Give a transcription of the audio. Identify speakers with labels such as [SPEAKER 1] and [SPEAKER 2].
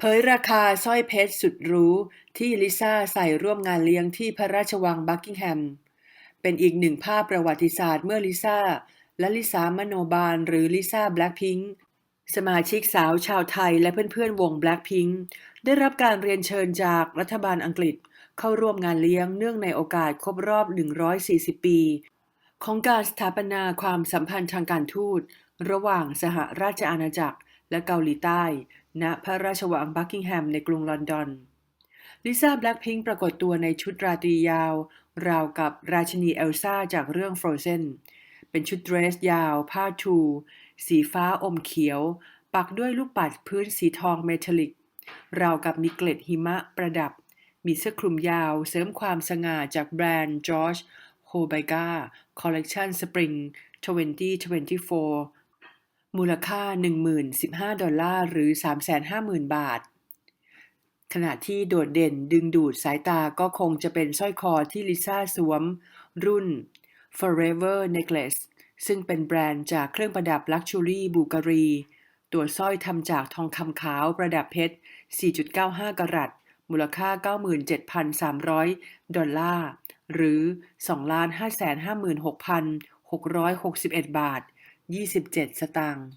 [SPEAKER 1] เผยราคาสร้อยเพชรสุดหรูที่ลิซ่าใส่ร่วมงานเลี้ยงที่พระราชวังบักกิงแฮม เป็นอีกหนึ่งภาพประวัติศาสตร์เมื่อลิซ่า และลิซามโนบาล หรือลิซ่าแบล็ p พิง k สมาชิกสาวชาวไทยและเพื่อนๆวง Blackpink ได้รับการเรียนเชิญจากรัฐบาลอังกฤษเข้าร่วมงานเลี้ยงเนื่องในโอกาสครบรอบ 140 ปี ของการสถาปนาความสัมพันธ์ทางการทูต ระหว่างสหราชอาณาจักร และเกาหลีใต้ ณ พระราชวังบักกิงแฮมในกรุงลอนดอน ลิซ่าแบล็ p พิง k ปรากฏตัวในชุดราตรียาว ราวกับราชินีเอลซ่าจากเรื่อง Frozen เป็นชุดเดรสยาว ผ้าทู สีฟ้าอมเขียว ปักด้วยลูกปัดพื้นสีทองเมทัลลิก ราวกับมีเกล็ดหิมะประดับ มีเสื้อคลุมยาว เสริมความสง่าจากแบรนด์ George h o b a g a Collection Spring 2024 มูลค่า 10,015 ดอลลาร์ หรือ 350,000 บาท ขณะที่โดดเด่นดึงดูดสายตาก็คงจะเป็นสร้อยคอที่ลิซ่าสวม รุ่น Forever Necklace ซึ่งเป็นแบรนด์จากเครื่องประดับลักชัวรี่บูการี ตัวสร้อยทำจากทองคำขาวประดับเพชร 4.95 กรัต มูลค่า 97,300 ดอลลาร์ หรือ 2,556,661 บาท ยี่สิบเจ็ดสตางค์